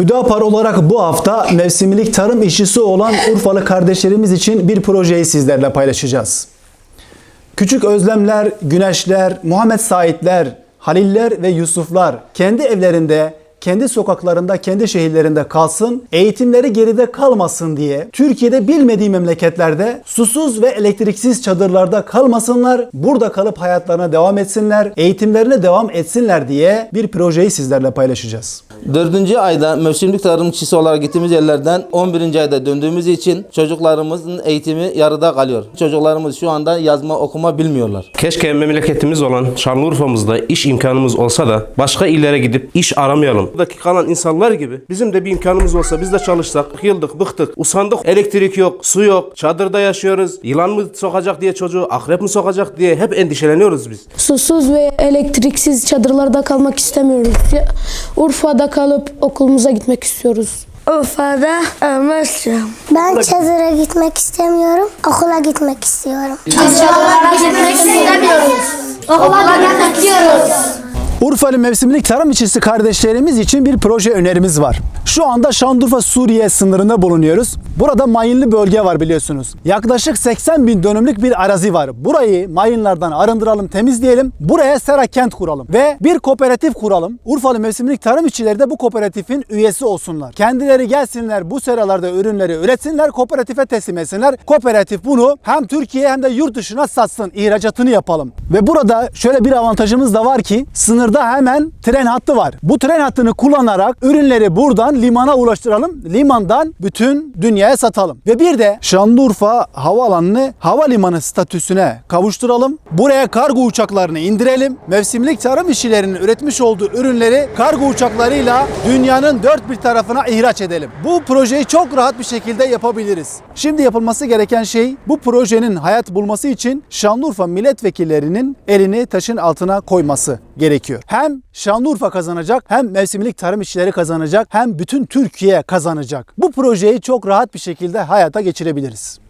Hüdapar olarak bu hafta mevsimlik tarım işçisi olan Urfalı kardeşlerimiz için bir projeyi sizlerle paylaşacağız. Küçük Özlemler, Güneşler, Muhammed Saitler, Haliller ve Yusuflar kendi evlerinde, kendi sokaklarında, kendi şehirlerinde kalsın, eğitimleri geride kalmasın diye Türkiye'de bilmediği memleketlerde susuz ve elektriksiz çadırlarda kalmasınlar, burada kalıp hayatlarına devam etsinler, eğitimlerine devam etsinler diye bir projeyi sizlerle paylaşacağız. Dördüncü ayda mevsimlik tarımcısı olarak gittiğimiz yerlerden 11. ayda döndüğümüz için çocuklarımızın eğitimi yarıda kalıyor. Çocuklarımız şu anda yazma okuma bilmiyorlar. Keşke memleketimiz olan Şanlıurfa'mızda iş imkanımız olsa da başka illere gidip iş aramayalım. Buradaki kalan insanlar gibi bizim de bir imkanımız olsa biz de çalışsak. Yıldık, bıktık, usandık. Elektrik yok, su yok, çadırda yaşıyoruz. Yılan mı sokacak diye çocuğu, akrep mi sokacak diye hep endişeleniyoruz biz. Susuz ve elektriksiz çadırlarda kalmak istemiyoruz. Ya- Kalıp okulumuza gitmek istiyoruz. Urfa'da ölmüşüm. Ben çadıra gitmek istemiyorum, okula gitmek istiyorum. Urfalı mevsimlik tarım işçisi kardeşlerimiz için bir proje önerimiz var. Şu anda Şanlıurfa Suriye sınırında bulunuyoruz. Burada mayınlı bölge var biliyorsunuz. Yaklaşık 80 bin dönümlük bir arazi var. Burayı mayınlardan arındıralım, temizleyelim. Buraya sera kent kuralım ve bir kooperatif kuralım. Urfalı mevsimlik tarım işçileri de bu kooperatifin üyesi olsunlar. Kendileri gelsinler bu seralarda ürünleri üretsinler, kooperatife teslim etsinler. Kooperatif bunu hem Türkiye hem de yurt dışına satsın, ihracatını yapalım. Ve burada şöyle bir avantajımız da var ki sınırda hemen tren hattı var. Bu tren hattını kullanarak ürünleri buradan limana ulaştıralım. Limandan bütün dünyaya satalım. Ve bir de Şanlıurfa havaalanını havalimanı statüsüne kavuşturalım. Buraya kargo uçaklarını indirelim. Mevsimlik tarım işçilerinin üretmiş olduğu ürünleri kargo uçaklarıyla dünyanın dört bir tarafına ihraç edelim. Bu projeyi çok rahat bir şekilde yapabiliriz. Şimdi yapılması gereken şey bu projenin hayat bulması için Şanlıurfa milletvekillerinin elini taşın altına koyması gerekiyor. Hem Şanlıurfa kazanacak, hem mevsimlik tarım işçileri kazanacak, hem bütün Türkiye kazanacak. Bu projeyi çok rahat bir şekilde hayata geçirebiliriz.